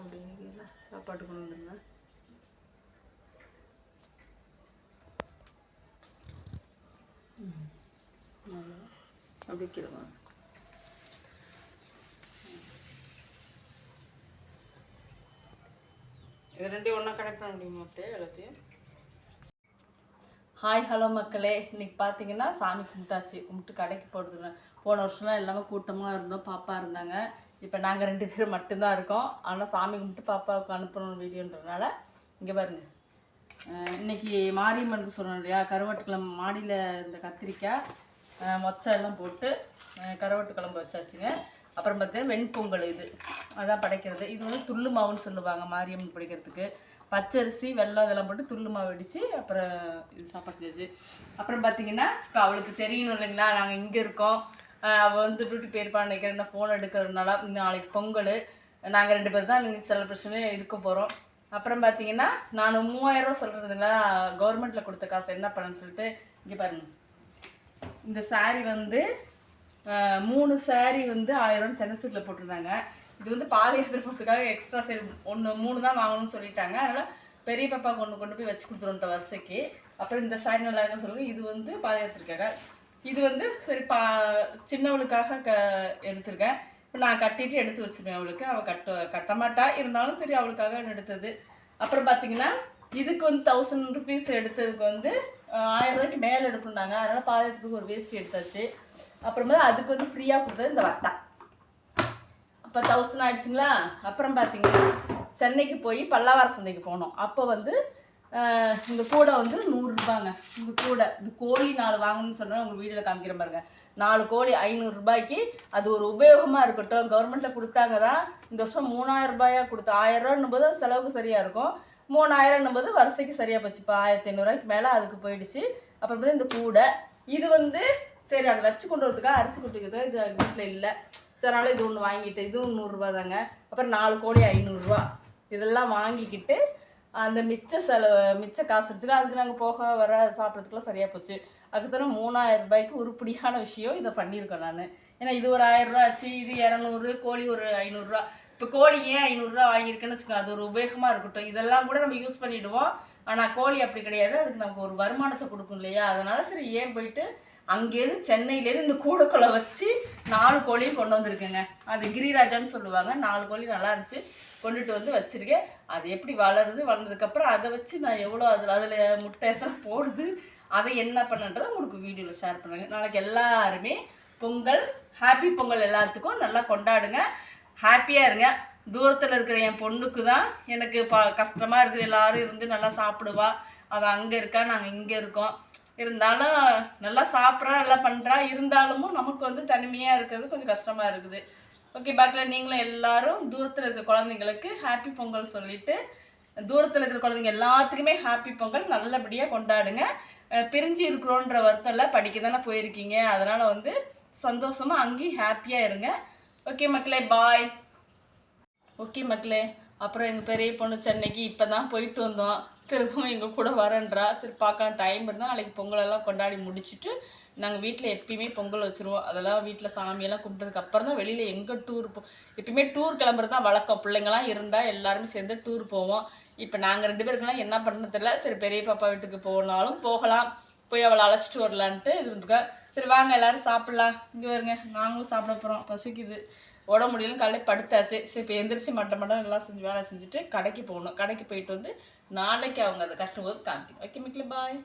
அப்படிங்க சாப்பாடு கொண்டு வந்துருங்க. அப்படி கிடுவாங்க இது ரெண்டையும் ஒன்றா கனெக்ட் பண்ண முடியுமா அப்படியே எல்லாத்தையும்? ஹாய் ஹலோ மக்களே. இன்னைக்கு பார்த்தீங்கன்னா சாமி கும்பிட்டாச்சு. கும்பிட்டு கடைக்கு போடுறது போன வருஷம்லாம் எல்லாமே கூட்டமாக இருந்தோம். பாப்பா இருந்தாங்க. இப்போ நாங்கள் ரெண்டு பேரும் மட்டும்தான் இருக்கோம். ஆனால் சாமி கும்பிட்டு பாப்பாவுக்கு அனுப்பணும் வீடியோன்றதுனால இங்கே பாருங்கள் இன்றைக்கி இன்னைக்கு மாரியம்மனுக்கு சொன்னோம் இல்லையா கருவாட்டுக்கிழம்பு மாடியில் இந்த கத்திரிக்காய் அஹ் மொச்சை எல்லாம் போட்டு கருவாட்டு குழம்பு வச்சாச்சுங்க. அப்புறம் பார்த்தீங்கன்னா வெண்பொங்கல் இது. அதான் படைக்கிறது. இது வந்து துள்ளு மாவுன்னு சொல்லுவாங்க மாரியம்மன் படைக்கிறதுக்கு. பச்சரிசி வெள்ளம் இதெல்லாம் போட்டு துள்ளு மாவு அடித்து அப்புறம் இது சாப்பாடு செஞ்சு. அப்புறம் பார்த்தீங்கன்னா இப்போ அவளுக்கு தெரியணும் இல்லைங்களா நாங்கள் இங்கே இருக்கோம். அவள் வந்து டியூட்டி போயிருப்பான்னு நினைக்கிறேன். என்ன ஃபோன் எடுக்கிறதுனால இன்னும் நாளைக்கு பொங்கல். நாங்கள் ரெண்டு பேர் தான் நீங்கள் செலிப்ரேஷனே இருக்க போகிறோம் அப்புறம் பார்த்தீங்கன்னா நான் மூவாயிரரூவா சொல்கிறதுங்களா கவர்மெண்ட்டில் கொடுத்த காசு என்ன பண்ணுன்னு சொல்லிட்டு இங்கே பாருங்க. இந்த saree வந்து மூணு saree வந்து ஆயிரம் சென்னை சீட்டில் போட்டிருந்தாங்க. இது வந்து பாத போகிறதுக்காக எக்ஸ்ட்ரா சரி ஒன்று மூணு தான் வாங்கணும்னு சொல்லிட்டாங்க. அதனால் பெரிய பாப்பாவுக்கு ஒன்று கொண்டு போய் வச்சு கொடுத்துருவோம் வரிசைக்கு. அப்புறம் இந்த சாரி நல்லா இருக்குன்னு சொல்லுங்கள் இது வந்து பாத இது வந்து சரி பா சின்னவளுக்காக க எடுத்திருக்கேன். இப்போ நான் கட்டிட்டு எடுத்து வச்சிருவேன் அவளுக்கு. அவள் கட்ட கட்ட மாட்டா. இருந்தாலும் சரி அவளுக்காக எடுத்தது. அப்புறம் பார்த்தீங்கன்னா இதுக்கு வந்து தௌசண்ட் ருபீஸ் எடுத்ததுக்கு வந்து ஆயிரம் ரூபாய்க்கு மேலே எடுத்துருந்தாங்க. அதனால் பாதத்துக்கு ஒரு வேஷ்டி எடுத்தாச்சு. அப்புறமா அதுக்கு வந்து ஃப்ரீயாக கொடுத்தது இந்த வட்டா. அப்போ தௌசண்ட் ஆயிடுச்சுங்களா? அப்புறம் பார்த்தீங்கன்னா சென்னைக்கு போய் பல்லாவர சந்தைக்கு போனோம். அப்போ வந்து இந்த கூடை வந்து நூறுரூபாங்க இந்த கூடை. இந்த கோழி நாலு வாங்கணும்னு சொன்னால் உங்களுக்கு வீடியோவில் காமிக்கிற பாருங்க. நாலு கோழி ஐநூறுரூபாய்க்கு அது ஒரு உபயோகமாக இருக்கட்டும். கவர்மெண்ட்டில் கொடுத்தாங்க தான் இந்த வருஷம் மூணாயிரம் ரூபாயா கொடுத்து ஆயிரம் ரூபான்னும் போது செலவுக்கு சரியாக இருக்கும். மூணாயிரம்னும் போது வருஷைக்கு சரியாக போச்சு. இப்போ ஆயிரத்தி ஐநூறுரூவாய்க்கு மேலே அதுக்கு போயிடுச்சு. அப்புறம் பார்த்தா இந்த கூடை. இது வந்து சரி அதை வச்சு கொண்டு வரதுக்காக அரிசி கொட்டுக்குது இது வீட்டில் இல்லை. சரி அதனால இது ஒன்று வாங்கிட்டு இதுவும் நூறுரூவா தாங்க. அப்புறம் நாலு கோடி ஐநூறுரூவா இதெல்லாம் வாங்கிக்கிட்டு அந்த மிச்ச செலவு மிச்ச காசு இருந்துச்சுன்னா அதுக்கு நாங்கள் போக வர சாப்பிட்றதுக்குலாம் சரியாக போச்சு. அதுக்கு மூணாயிரம் ரூபாய்க்கு உருப்படியான விஷயம் இதை பண்ணியிருக்கேன் நான். ஏன்னா இது ஒரு ஆயிரம் ரூபா ஆச்சு இது இரநூறு கோழி ஒரு ஐநூறுரூவா இப்போ கோழி ஏன் ஐநூறுரூவா வாங்கியிருக்கேன்னு வச்சுக்கோங்க அது ஒரு உபயோகமாக இருக்கட்டும். இதெல்லாம் கூட நம்ம யூஸ் பண்ணிவிடுவோம் ஆனால் கோழி அப்படி கிடையாது. அதுக்கு நமக்கு ஒரு வருமானத்தை கொடுக்கும் இல்லையா? அதனால சரி ஏன் போயிட்டு அங்கேருந்து சென்னையிலேருந்து இந்த கூடக்குள்ள வச்சு நாலு கோழியும் கொண்டு வந்திருக்கேங்க. அது கிரிராஜான்னு சொல்லுவாங்க. நாலு கோழி நல்லா இருந்துச்சு. கொண்டுட்டு வந்து வச்சுருக்கேன். அது எப்படி வளருது வளர்ந்ததுக்கப்புறம் அதை வச்சு நான் எவ்வளோ அதில் அதில் முட்டை எத்தனை போடுது அதை என்ன பண்ணுன்றதை உங்களுக்கு வீடியோவில் ஷேர் பண்ணுங்க நாளைக்கு எல்லாருமே பொங்கல் ஹாப்பி பொங்கல் எல்லாத்துக்கும் நல்லா கொண்டாடுங்க. ஹாப்பியாக இருங்க. தூரத்தில் இருக்கிற என் பொண்ணுக்கு தான் எனக்கு ப கஷ்டமாக இருக்குது. எல்லாரும் இருந்து நல்லா சாப்பிடுவா. அவள் அங்கே இருக்கா நாங்கள் இங்கே இருக்கோம். இருந்தாலும் நல்லா சாப்பிட்றா நல்லா பண்ணுறா இருந்தாலும் நமக்கு வந்து தனிமையாக இருக்கிறது கொஞ்சம் கஷ்டமாக இருக்குது. ஓகே பாக்கில் நீங்களும் எல்லாரும் தூரத்தில் இருக்கிற குழந்தைங்களுக்கு ஹாப்பி பொங்கல் சொல்லிட்டு தூரத்தில் இருக்கிற குழந்தைங்க எல்லாத்துக்குமே ஹாப்பி பொங்கல் நல்லபடியாக கொண்டாடுங்க. பிரிஞ்சு இருக்கிறோன்ற வருத்தம் இல்லை படிக்க தானே போயிருக்கீங்க. அதனால் வந்து சந்தோஷமாக அங்கேயும் ஹாப்பியாக இருங்க. ஓகே மக்களே பாய் ஓகே மக்களே. அப்புறம் எங்கள் பெரிய பொண்ணு சென்னைக்கு இப்போ தான் போயிட்டு வந்தோம். திரும்பவும் எங்கள் கூட வரேன்றா. சரி பார்க்கலாம். டைம் இருந்தால் நாளைக்கு பொங்கலெல்லாம் கொண்டாடி முடிச்சுட்டு நாங்கள் வீட்டில் எப்பயுமே பொங்கல் வச்சுருவோம். அதெல்லாம் வீட்டில் சாமியெல்லாம் கும்பிட்டதுக்கு அப்புறம் தான் வெளியில் எங்கே டூர் போ எப்பயுமே டூர் கிளம்புறது தான் வழக்கம். பிள்ளைங்களாம் இருந்தால் எல்லாருமே சேர்ந்து டூர் போவோம். இப்போ நாங்கள் ரெண்டு பேருக்குலாம் என்ன பண்ணுறது தெரியல. சரி பெரிய பாப்பா வீட்டுக்கு போனாலும் போகலாம். போய் அவளை அழைச்சிட்டு வரலான்ட்டு இது இருக்கா சரி வாங்க எல்லாரும் சாப்பிட்லாம். இங்கே வருங்க நாங்களும் சாப்பிட போகிறோம் பசிக்குது. உட முடியலன்னு காலையில் படுத்தாச்சு. சரி இப்போ எந்திரிச்சு மட்டம் மட்டம் எல்லாம் செஞ்சு வேலை செஞ்சுட்டு கடைக்கு போகணும். கடைக்கு போயிட்டு வந்து நாளைக்கு அவங்க அதை கட்டும்போது காமிக்கணும். ஓகே மிக்கல பாய்